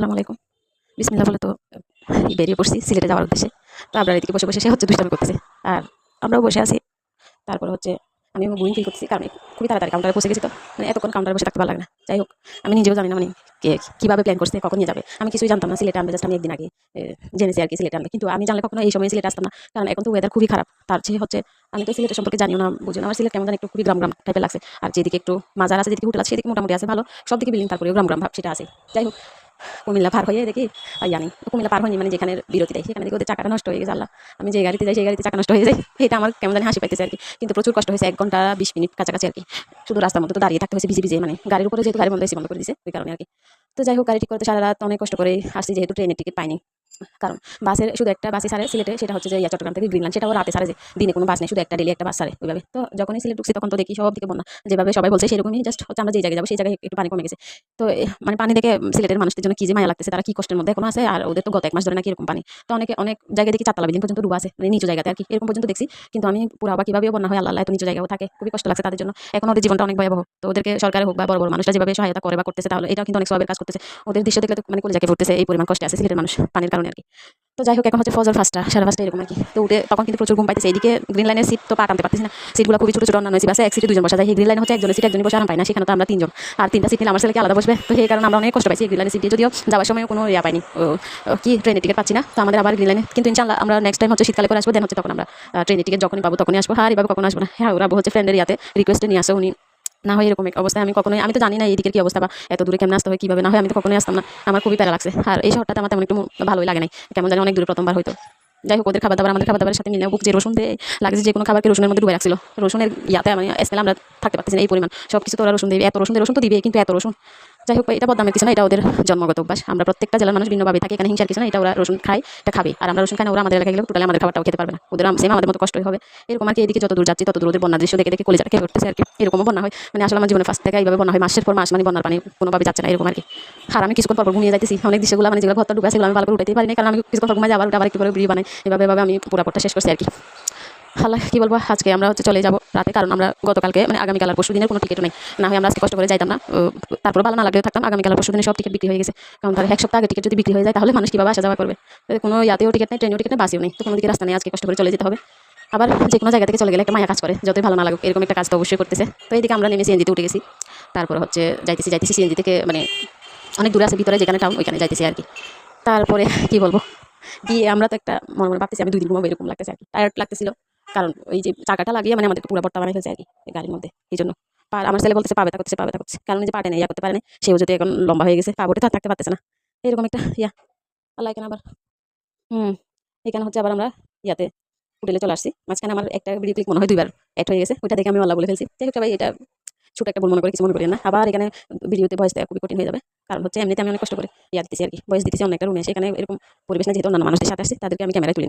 আসসালামু আলাইকুম। বিসমিল্লাহ বলে তো বেরিয়ে পড়ছি সিলেটে যাওয়ার উদ্দেশ্যে। তো আমরা এদিকে বসে বসে সে হচ্ছে দুষ্টামি করতেছে। আর আমরাও বসে আছি। তারপরে হচ্ছে আমি আমার বোরিং ফিল করতেছি, কারণ খুবই তাড়াতাড়ি কাউন্টারে বসে গেছি তো। মানে এতক্ষণ কাউন্টারে বসে থাকতে ভালো লাগে না। যাই হোক, আমি নিজেও জানি না মানে কে কীভাবে প্ল্যান করছে, কখন নিয়ে যাবে। আমি কিছুই জানতাম না সিলেটে আনবে জাস্ট আমি একদিন আগে জেনেছি আর কি সিলেটে আনবে কিন্তু আমি জানলে কখনো এই সময় সিলেটে আসতাম না, কারণ এখন তো ওয়েদার খুবই খারাপ। তার চেয়ে হচ্ছে, আমি তো সিলেটের সম্পর্কে জানিও না, বুঝি আমার সিলেট কেমন জানি একটু খুবই গ্রাম গ্রাম টাইপের লাগছে। আর যেদিকে একটু মাজার আছে, যেদিকে হোটেল আছে, সেদিকে মোটামুটি আছে ভালো। সব দিকে বিল্ডিং তারপরে গ্রাম গ্রাম ভাব, সেটা আছে। যাই হোক কুমিল্লা পার হয়ে দেখি জানি, কুমিল্লা পার হয়নি মানে যেখানে বিরতি দেয়, সেখানে দেখি ওদের চাকাটা নষ্ট হয়ে গেছে, আল্লাহ। আমি যে গাড়িতে যাই, সেই গাড়িতে চাকা নষ্ট হয়ে যায়, এটা আমার কেমন জানি হাসি পাইতেছে আর কি। কিন্তু প্রচুর কষ্ট হয়েছে, এক ঘণ্টা বিশ মিনিট কাছাকাছি আর কি। শুধু রাস্তার মতো তো দাঁড়িয়ে থাকতে হয়েছে, ভিজে ভিজে মানে গাড়ির উপরে যেহেতু গাড়ি বন্ধ হয়েছে, বন্ধ করে দিয়েছে ওই কারণে আর কি। তো যাই হোক গাড়ি ঠিক করতে সারা রাত অনেক কষ্ট করে আসছি, যেহেতু ট্রেনের টিকিট পাইনি। কারণ বাসের শুধু একটা বাসে সারে সিলেটে, সেটা হচ্ছে যে চট্টগ্রাম থেকে গ্রিনল্যান্ড, সেটাও রাতে সারে যে, দিনে কোনো বাস নেই, শুধু একটা ডেলি একটা বাস সারে ওইভাবে। তো যখনই সিলেট ঢুকছি তখন তো দেখি সব দিকে বন্যা, যেভাবে সবাই বলছে সেরকমই জাস্ট হচ্ছে আমরা যে জায়গায় যাব সেই জায়গায় একটু পানি কমে গেছে। তো মানে পানি দেখে সিলেটের মানুষদের জন্য কি যে মায়া লাগতেছে, তারা কি কষ্টের মধ্যে এখনও আছে, আর ওদের তো গত এক মাস ধরে নাকি এরকম পানি। তো অনেকে, অনেক জায়গায় দেখি চারতলা বিল্ডিং পর্যন্ত ডুবা আছে মানে নিচু জায়গাতে আর কি, এরকম পর্যন্ত দেখছি। কিন্তু আমি পুরো আবার কীভাবে বন্যা হয়, আল্লাহ এত নিচু জায়গাও থাকে, খুবই কষ্ট লাগছে তাদের জন্য। এখন ওদের জীবনটা অনেক ভয়াবহ। তো ওদেরকে সরকার হোক বা বড় বড় মানুষরা যেভাবে সহায়তা করে বা করতেছে, তাহলে এটা কিন্তু অনেক সবের কাজ করতেছে। ওদের দৃশ্য দেখলে তো মানে কোন জায়গায় পড়তেছে, এই পরিমাণ কষ্ট আছে সিলেটের মানুষ, পানির কারণে। আর কি তো যাই হোক, এখন হচ্ছে ফজর ফার্স্টটা সাড়ে পাঁচটা এরকম আর কি। তো উঠে তখন কিন্তু প্রচুর ঘুম পাইতেছে। এইদিকে গ্রিন লাইনের সিট তো পা টানতে পারতেছি না। সিটগুলো খুবই ছোটো ছোটো, অন্যান্য সিট আছে। এক সিটে দুজন বসা যায়। গ্রিন লাইন হচ্ছে একজনের সিট একজনই বসে আরাম পাই না। সেখানে তো আমরা তিনজন। আর তিনটা সিট নিলে আমার ছেলেকে আলাদা বসবে। তো সেই কারণে আমরা অনেক কষ্ট পাইছি গ্রিন লাইনের সিটে যদিও যাওয়ার সময় কোনো ইয়া পাইনি। কি ট্রেনের টিকিট পাচ্ছি না। তো আমাদের আবার গ্রিন লাইনে কিন্তু ইনশাল্লাহ আমরা নেক্সট টাইম হচ্ছে শীতকালে করে আসব। দেন হচ্ছে তখন আমরা ট্রেনের টিকিট যখনই পাবো তখনই আসব। আর এভাবে কখনো আসব না। হ্যাঁ ওরা হচ্ছে ফ্রেন্ডের ইয়াতে রিকোয়েস্টে নিয়ে আসে। উনি না হয় এরকম অবস্থায় আমি কখনোই আমি তো জানি না এই দিকের কি অবস্থা বা এত দূরে কেমন আসতে হয়, কীভাবে না হয়, আমি তো কখনোই আসতাম না। আমার খুবই প্যারা লাগছে। আর এই শহরটাতে আমার তেমন একটু ভালোই লাগে নাই। কেমন জানি অনেক দূরে প্রথমবার হয়তো। যাই হোক, ওদের খাবার দাবার আমাদের খাবার দাবারের সাথে মিলে বুক যে রসুন দিয়ে লাগছে, যে কোনো খাবারকে রসুনের মধ্যে ডুবে রাখছিল। রসুনের ইয়াতে আমি স্মেল আমরা থাকতে পারতেছি না এই পরিমাণ। সব কিছু তো ওরা রসুন দেবে এত রসুন রসুন তো দিবে কিন্তু এত রসুন যাই হোক, এটা বদনামের কিছু না, এটা ওদের জন্মগত অভ্যাস। আমরা প্রত্যেকটা জেলার মানুষ ভিন্নভাবে থাকি, এখানে হিংসার কিছু না, এটা ওরা রসুন খায়, এটা খাবে। আর আমরা রসুন খাই না, ওরা আমাদের এলাকায় গেলে টোটালি আমাদের খাবারটাও খেতে পারবে না। ওদের সেম আমাদের মতো কষ্টই হবে। এরকম আর কি এদিকে যত দূর যাচ্ছি, তত দূর ওদের বন্যা দৃশ্য দেখে দেখে কলেজাটা খেয়ে উঠতেছে আর কি। এরকমও বন্যা হয়। মানে আসলে আমার জীবনে ফার্স্ট থেকে এইভাবে বন্যা হয়। মাসের পর মাস মানে বন্যার পানি কোনোভাবে যাচ্ছে না, এরকম আর কি। আর আমি কিছুক্ষণ পর ঘুমিয়ে যাইতেছি। অনেক দৃশ্যগুলো মানে যেগুলো ভর্তা ডুবে সেগুলো আমি ভালো করে উঠাইতে পারি না কারণ আমি কিছুক্ষণ পর ঘুমাই আবার আবার একটু করে ভিডিও বানাই। এভাবে এভাবে আমি পুরো শেষ করছি আর কি। আল্লাহ কি বলব, আজকে আমরা হচ্ছে চলে যাব রাতে, কারণ আমরা গতকালকে মানে আগামীকাল পরশু দিনের কোনো টিকিট নেই। না হয় আমরা আজকে কষ্ট করে যাইতাম না তারপর ভালো না লাগলেও থাকতাম, আগামীকাল পরশু দিনে সব টিকিট বিক্রি হয়ে গেছে। কারণ তার এক সপ্তাহ আগে টিকিট যদি বিক্রি হয়ে যায়, তাহলে মানুষ কীভাবে আসা যাওয়া করবে? কোনো ইয়াতেও টিকিট নেই, ট্রেনেও টিকিট নেই, বাসেও নেই, তো কোনো দিকে রাস্তা নেই, আজকে কষ্ট করে চলে যেতে হবে। আবার যে কোনো জায়গা থেকে চলে গেলে একটা মায়া কাজ করে, যতই ভালো না লাগুক, এরকম একটা কাজ তো অবশ্যই করতেছে। তো এইদিকে আমরা নেমে সিএনজিতে উঠে গেছি। তারপর হচ্ছে যাইতেছি যাইতেছি সিএনজি থেকে মানে অনেক দূরে আছে, ভিতরে যেখানে টাউন ওইখানে যাইতেছি আর কি। তারপরে, কি বলব দিয়ে আমরা তো একটা মনে মনে ভাবতেছি, আমি দুই দিন ঘুমাবো, এরকম লাগতেছে আর কি। টায়ার্ড লাগতেছিল। কারণ ওই যে চাকাটা লাগিয়ে মানে আমাদের পুরো বর্তা বানাই ফেলছে আর কি গাড়ির মধ্যে, এই জন্য। পা আমার ছেলে বলতেছে, পা ব্যথা করতেছে, পা করছে কারণ যে পাটে নেই, ইয়া করতে পারে না সেও যদি এখন লম্বা হয়ে গেছে, পা থাকতে পারতেছে না। এরকম একটা ইয়া। আল্লাহ এখানে আবার হুম, এখানে হচ্ছে আবার আমরা ইয়াতে হোটেলে চলে আসছি। মাঝখানে আমার একটা ভিডিও ক্লিক মনে হয় দুইবার অ্যাড হয়ে গেছে। ওইটা দেখে আমি আল্লাহ বলে ফেলছি। যাই ভাই এটা ছোট একটা ভুল মনে করে, কিছু মনে করি না। আবার এখানে ভিডিওতে ভয়েস দেওয়া খুবই কঠিন হয়ে যাবে। কারণ হচ্ছে এমনিতে আমি অনেক কষ্ট করে ইয়া দিতেছি আর কি। ভয়েস দিতেছি অনেকটা রুমে এসে এখানে এরকম পরিবেশ না, যেহেতু অন্যান্য মানুষদের সাথে আসছে, তাদেরকে আমি ক্যামেরায় তুলি